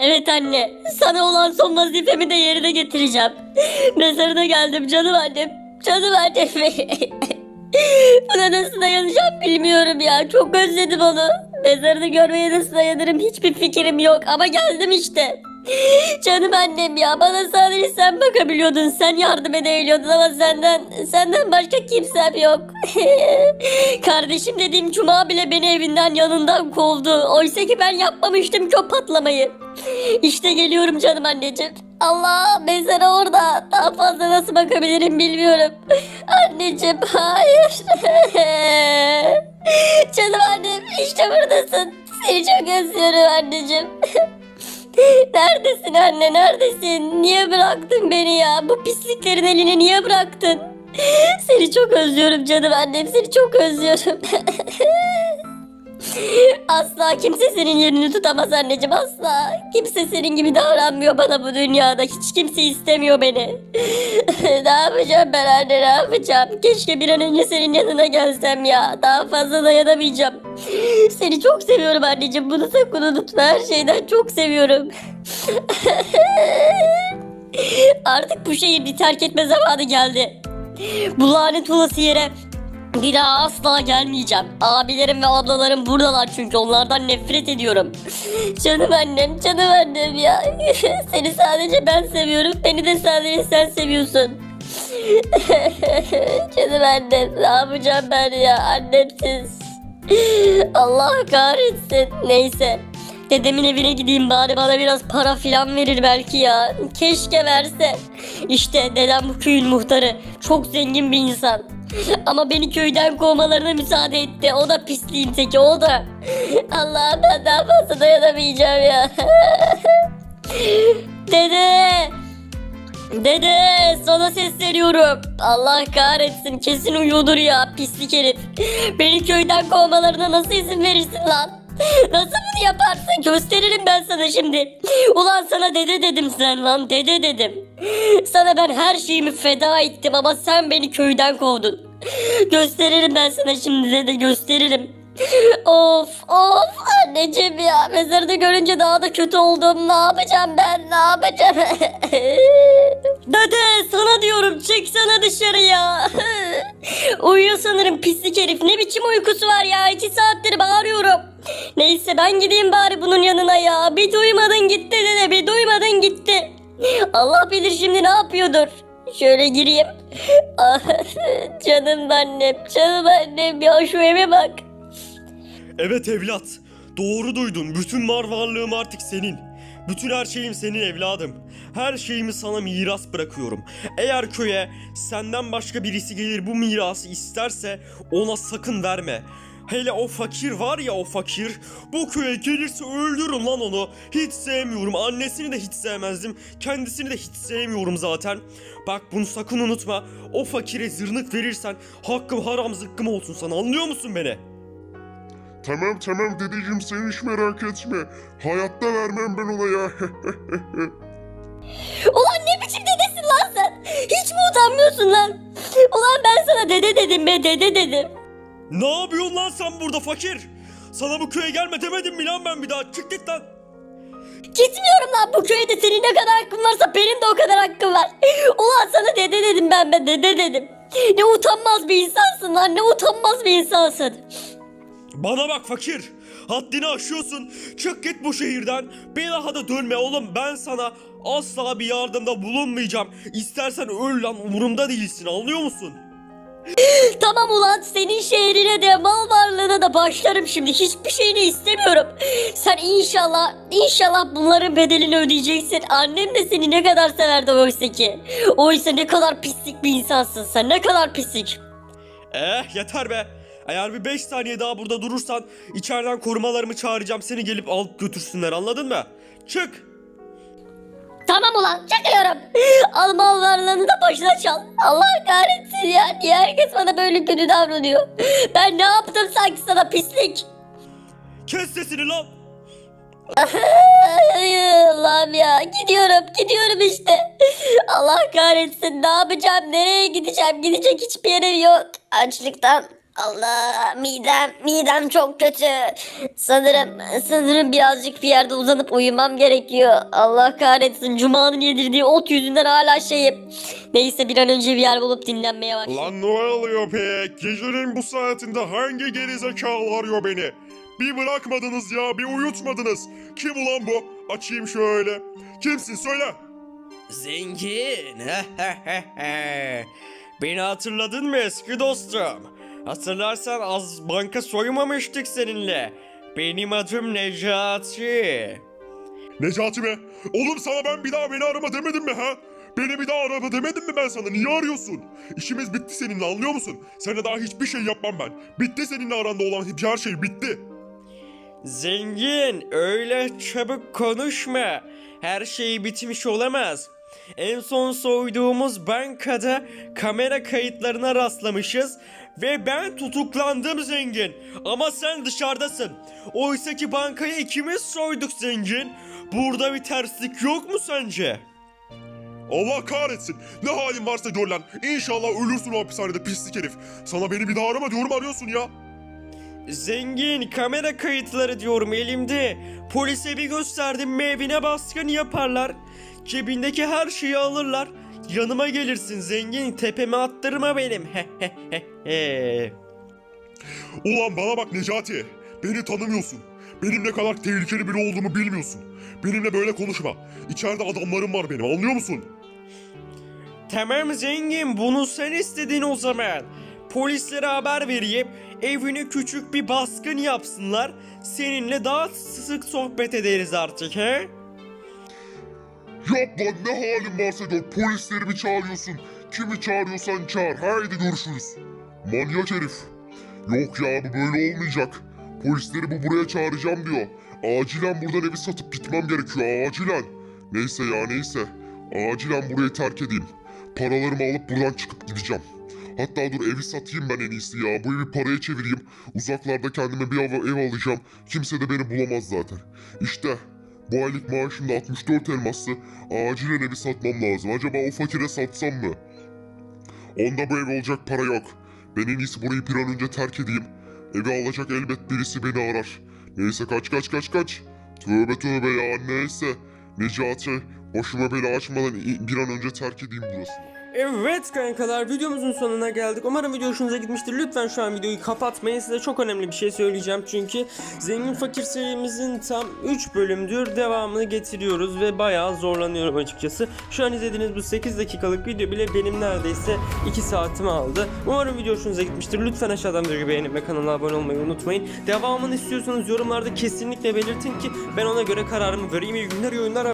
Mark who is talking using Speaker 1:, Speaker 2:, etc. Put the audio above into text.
Speaker 1: Evet anne, sana olan son vazifemi de yerine getireceğim. Mezarına geldim canım annem, canım annem. Buna nasıl dayanacağım bilmiyorum ya, çok özledim onu. Mezarını görmeye nasıl dayanırım hiçbir fikrim yok ama geldim işte. Canım annem ya bana sadece sen bakabiliyordun sen yardım edebiliyordun ama senden senden başka kimsem yok. Kardeşim dediğim Cuma bile beni evinden yanından kovdu. Oysa ki ben yapmamıştım o patlamayı. İşte geliyorum canım anneciğim. Allah mezarı orada. Daha fazla nasıl bakabilirim bilmiyorum. Anneciğim hayır. canım annem işte buradasın. Seni çok özlüyorum anneciğim. Neredesin anne neredesin? Niye bıraktın beni ya? Bu pisliklerin eline niye bıraktın? Seni çok özlüyorum canım annem seni çok özlüyorum. asla kimse senin yerini tutamaz anneciğim asla. Kimse senin gibi davranmıyor bana bu dünyada. Hiç kimse istemiyor beni. ne yapacağım ben anne ne yapacağım? Keşke bir an önce senin yanına gelsem ya. Daha fazla dayanamayacağım. Seni çok seviyorum anneciğim. Bunu sakın unutma. Her şeyden çok seviyorum. Artık bu şehri terk etme zamanı geldi. Bu lanet olası yere bir daha asla gelmeyeceğim. Abilerim ve ablalarım buradalar çünkü onlardan nefret ediyorum. Canım annem, canım annem ya. Seni sadece ben seviyorum. Beni de sadece sen seviyorsun. canım annem, ne yapacağım ben ya annemsiz. Allah kahretsin. Neyse. Dedemin evine gideyim bari bana biraz para filan verir belki ya. Keşke verse. İşte dedem bu köyün muhtarı. Çok zengin bir insan. Ama beni köyden kovmalarına müsaade etti. O da pisliğin teki o da. Allah ben daha fazla dayanamayacağım ya. Dede. Dede sana sesleniyorum. Allah kahretsin kesin uyuyordur ya pislik herif. Beni köyden kovmalarına nasıl izin verirsin lan? Nasıl bunu yaparsın? Gösteririm ben sana şimdi. Ulan sana dede dedim sen lan dede dedim. Sana ben her şeyimi feda ettim ama sen beni köyden kovdun. Gösteririm ben sana şimdi dede gösteririm. Of of anneciğim ya mezarını görünce daha da kötü oldum. Ne yapacağım ben ne yapacağım? Dede sana diyorum çıksana dışarıya. Uyuyor sanırım pislik herif. Ne biçim uykusu var ya? iki saattir bağırıyorum. Neyse ben gideyim bari bunun yanına ya. Bir duymadın gitti dede bir duymadın gitti. Allah bilir şimdi ne yapıyordur. Şöyle gireyim. Ah, canım annem, canım annem ya şu eve bak.
Speaker 2: Evet evlat. Doğru duydun. Bütün var varlığım artık senin. Bütün her şeyim senin evladım. Her şeyimi sana miras bırakıyorum. Eğer köye senden başka birisi gelir bu mirası isterse ona sakın verme. Hele o fakir var ya o fakir. Bu köye gelirse öldürün lan onu. Hiç sevmiyorum. Annesini de hiç sevmezdim. Kendisini de hiç sevmiyorum zaten. Bak bunu sakın unutma. O fakire zırnık verirsen hakkım haram zıkkım olsun sana anlıyor musun beni?
Speaker 3: Tamam tamam dedeciğim sen hiç merak etme. Hayatta vermem ben ona ya.
Speaker 1: Ulan ne biçim dedesin lan sen? Hiç mi utanmıyorsun lan? Ulan ben sana dede dedim be dede dedim.
Speaker 2: Ne yapıyorsun lan sen burada fakir? Sana bu köye gelme demedim mi lan ben bir daha? Çık git lan.
Speaker 1: Gitmiyorum lan bu köyde senin ne kadar hakkın varsa benim de o kadar hakkım var. Ulan sana dede dedim ben be dede dedim. Ne utanmaz bir insansın lan ne utanmaz bir insansın.
Speaker 2: Bana bak fakir. Haddini aşıyorsun. Çık git bu şehirden. Bir daha da dönme oğlum. Ben sana asla bir yardımda bulunmayacağım. İstersen öl lan umurumda değilsin anlıyor musun?
Speaker 1: Tamam ulan senin şehrine de mal varlığına da başlarım şimdi. Hiçbir şeyini istemiyorum. Sen inşallah inşallah bunların bedelini ödeyeceksin. Annem de seni ne kadar severdi oysa ki. Oysa ne kadar pislik bir insansın sen ne kadar pislik.
Speaker 2: Eh yeter be. Eğer bir 5 saniye daha burada durursan içeriden korumalarımı çağıracağım. Seni gelip alıp götürsünler anladın mı? Çık.
Speaker 1: Tamam ulan çakıyorum. Al mal varlığını da başına çal. Allah kahretsin ya. Niye herkes bana böyle kötü davranıyor? Ben ne yaptım sanki sana pislik?
Speaker 2: Kes sesini lan.
Speaker 1: Allah'ım ya gidiyorum gidiyorum işte. Allah kahretsin ne yapacağım nereye gideceğim gidecek hiçbir yerim yok. Açlıktan Allah midem midem çok kötü. Sanırım sanırım birazcık bir yerde uzanıp uyumam gerekiyor. Allah kahretsin Cuma'nın yedirdiği ot yüzünden hala şeyim. Neyse bir an önce bir yer bulup dinlenmeye başlayayım.
Speaker 3: Lan ne oluyor pek? Gecenin bu saatinde hangi gerizekalı arıyor beni? Bir bırakmadınız ya, bir uyutmadınız. Kim ulan bu? Açayım şöyle. Kimsin söyle.
Speaker 2: Zengin. Beni hatırladın mı eski dostum? Hatırlarsan az banka soymamıştık seninle. Benim adım Necati.
Speaker 3: Necati mi? Oğlum sana ben bir daha beni arama demedim mi ha? Beni bir daha arama demedim mi ben sana? Niye arıyorsun? İşimiz bitti seninle anlıyor musun? Seninle daha hiçbir şey yapmam ben. Bitti seninle aranda olan her şey bitti.
Speaker 2: Zengin öyle çabuk konuşma. Her şey bitmiş olamaz. En son soyduğumuz bankada kamera kayıtlarına rastlamışız ve ben tutuklandım zengin. Ama sen dışarıdasın. Oysa ki bankayı ikimiz soyduk zengin. Burada bir terslik yok mu sence?
Speaker 3: Allah kahretsin. Ne halin varsa gör lan. İnşallah ölürsün o hapishanede pislik herif. Sana beni bir daha arama diyorum arıyorsun ya.
Speaker 2: Zengin kamera kayıtları diyorum elimde. Polise bir gösterdim mi evine baskın yaparlar. Cebindeki her şeyi alırlar. Yanıma gelirsin zengin tepeme attırma benim.
Speaker 3: Ulan bana bak Necati. Beni tanımıyorsun. Benim ne kadar tehlikeli biri olduğumu bilmiyorsun. Benimle böyle konuşma. İçeride adamlarım var benim anlıyor musun?
Speaker 2: tamam zengin bunu sen istedin o zaman. Polislere haber vereyim. Evine küçük bir baskın yapsınlar. Seninle daha sık sohbet ederiz artık he?
Speaker 3: Yap lan ne halin gör. Polisleri mi çağırıyorsun? Kimi çağırıyorsan çağır. Haydi görüşürüz. Manyak herif. Yok ya bu böyle olmayacak. Polisleri bu buraya çağıracağım diyor. Acilen buradan evi satıp gitmem gerekiyor. Acilen. Neyse ya neyse. Acilen burayı terk edeyim. Paralarımı alıp buradan çıkıp gideceğim. Hatta dur evi satayım ben en iyisi ya. Bu evi paraya çevireyim. Uzaklarda kendime bir ev, ev alacağım. Kimse de beni bulamaz zaten. İşte bu aylık maaşım da 64 elması. Acilen evi satmam lazım. Acaba o fakire satsam mı? Onda bu ev olacak para yok. Ben en iyisi burayı bir an önce terk edeyim. Evi alacak elbet birisi beni arar. Neyse kaç kaç kaç kaç. Tövbe tövbe ya neyse. Necati başıma bela açmadan bir an önce terk edeyim burasını.
Speaker 2: Evet kankalar videomuzun sonuna geldik. Umarım video hoşunuza gitmiştir. Lütfen şu an videoyu kapatmayın. Size çok önemli bir şey söyleyeceğim. Çünkü Zengin Fakir serimizin tam 3 bölümdür devamını getiriyoruz ve bayağı zorlanıyorum açıkçası. Şu an izlediğiniz bu 8 dakikalık video bile benim neredeyse 2 saatimi aldı. Umarım video hoşunuza gitmiştir. Lütfen aşağıdan videoyu beğenip ve kanala abone olmayı unutmayın. Devamını istiyorsanız yorumlarda kesinlikle belirtin ki ben ona göre kararımı vereyim. İyi günler, iyi oyunlar.